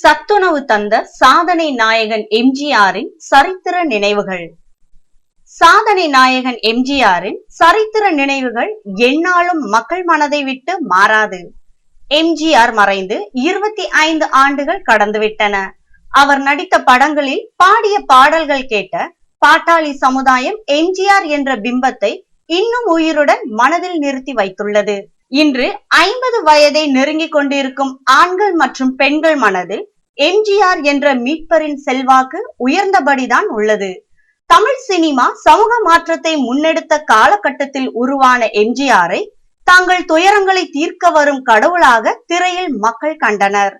சத்துணவு தந்த சாதனை நாயகன் எம்ஜிஆரின் சரித்திர நினைவுகள். சாதனை நாயகன் எம்ஜிஆரின் சரித்திர நினைவுகள் எந்நாளும் மக்கள் மனதை விட்டு மாறாது. எம்ஜிஆர் மறைந்து இருபத்தி ஐந்து ஆண்டுகள் கடந்துவிட்டன. அவர் நடித்த படங்களில் பாடிய பாடல்கள் கேட்ட பாட்டாளி சமுதாயம் எம்ஜிஆர் என்ற பிம்பத்தை இன்னும் உயிருடன் மனதில் நிறுத்தி வைத்துள்ளது. இன்று ஐம்பது வயதை நெருங்கிக் கொண்டிருக்கும் ஆண்கள் மற்றும் பெண்கள் மனதில் எம்ஜிஆர் என்ற மீட்பரின் செல்வாக்கு உயர்ந்தபடிதான் உள்ளது. தமிழ் சினிமா சமூக மாற்றத்தை முன்னெடுத்த காலகட்டத்தில் உருவான எம்ஜிஆரை தாங்கள் துயரங்களை தீர்க்க வரும் கடவுளாக திரையில் மக்கள் கண்டனர்.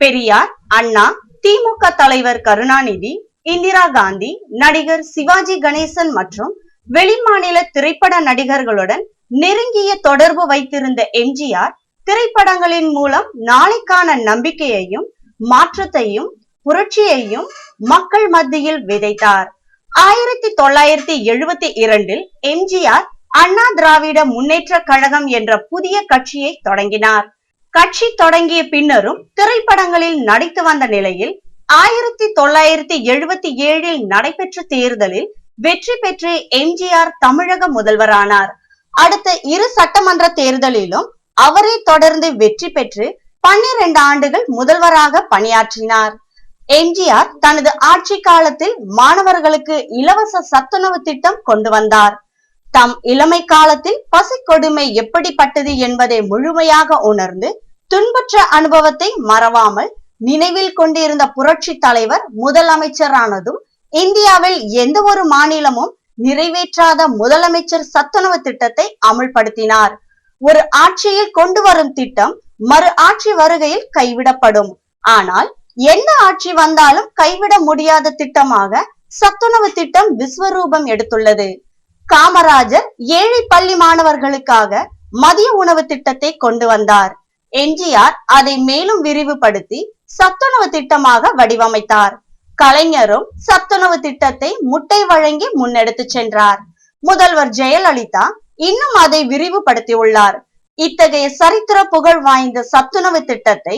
பெரியார் அண்ணா திமுக தலைவர் கருணாநிதி இந்திரா காந்தி நடிகர் சிவாஜி கணேசன் மற்றும் வெளிமாநில திரைப்பட நடிகர்களுடன் நெருங்கிய தொடர்பு வைத்திருந்த எம்ஜிஆர் திரைப்படங்களின் மூலம் நாளைக்கான நம்பிக்கையையும் மாற்றத்தையும் புரட்சியையும் மக்கள் மத்தியில் விதைத்தார். ஆயிரத்தி தொள்ளாயிரத்தி எழுபத்தி இரண்டில் எம்ஜிஆர் அண்ணா திராவிட முன்னேற்ற கழகம் என்ற புதிய கட்சியை தொடங்கினார். கட்சி தொடங்கிய பின்னரும் திரைப்படங்களில் நடித்து வந்த நிலையில் ஆயிரத்தி தொள்ளாயிரத்தி எழுபத்தி ஏழில் நடைபெற்ற தேர்தலில் வெற்றி பெற்று எம்ஜிஆர் தமிழக முதல்வரானார். அடுத்த இரு சட்டமன்ற தேர்தலிலும் அவரே தொடர்ந்து வெற்றி பெற்று பன்னிரண்டு ஆண்டுகள் முதல்வராக பணியாற்றினார். எம்ஜிஆர் தனது ஆட்சி காலத்தில் மாணவர்களுக்கு இலவச சத்துணவு திட்டம் கொண்டு வந்தார். தம் இளமை காலத்தில் பசி கொடுமை எப்படிப்பட்டது என்பதை முழுமையாக உணர்ந்து துன்பற்ற அனுபவத்தை மறவாமல் நினைவில் கொண்டிருந்த புரட்சி தலைவர் முதலமைச்சரானதும் இந்தியாவில் எந்த ஒரு மாநிலமும் நிறைவேற்றாத முதலமைச்சர் சத்துணவு திட்டத்தை அமுல்படுத்தினார். ஒரு ஆட்சியில் கொண்டு வரும் திட்டம் மறு ஆட்சி வருகையில் கைவிடப்படும். ஆனால் எந்த ஆட்சி வந்தாலும் கைவிட முடியாத திட்டமாக சத்துணவு திட்டம் விஸ்வரூபம் எடுத்துள்ளது. காமராஜர் ஏழை பள்ளி மாணவர்களுக்காக மதிய உணவு திட்டத்தை கொண்டு வந்தார். எம்ஜிஆர் அதை மேலும் விரிவுபடுத்தி சத்துணவு திட்டமாக வடிவமைத்தார். கலைஞரும் சத்துணவு திட்டத்தை முட்டை வழங்கி முன்னெடுத்து சென்றார். முதல்வர் ஜெயலலிதா இன்னும் அதை விரிவுபடுத்தியுள்ளார். இத்தகைய சரித்திர புகழ் வாய்ந்த சத்துணவு திட்டத்தை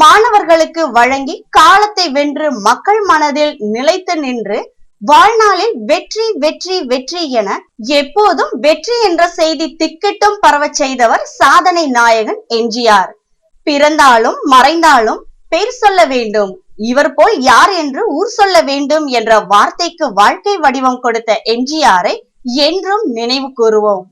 மாணவர்களுக்கு வழங்கி காலத்தை வென்று மக்கள் மனதில் நிலைத்து நின்று வாழ்நாளில் வெற்றி வெற்றி வெற்றி என எப்போதும் வெற்றி என்ற செய்தி திக்கிட்டும் பரவச் செய்தவர் சாதனை நாயகன் எம்ஜிஆர். பிறந்தாலும் மறைந்தாலும் பெயர் சொல்ல வேண்டும். இவர் போல் யார் என்று ஊர் சொல்ல வேண்டும் என்ற வார்த்தைக்கு வாழ்க்கை வடிவம் கொடுத்த எம்ஜிஆரை என்றும் நினைவு கூறுவோம்.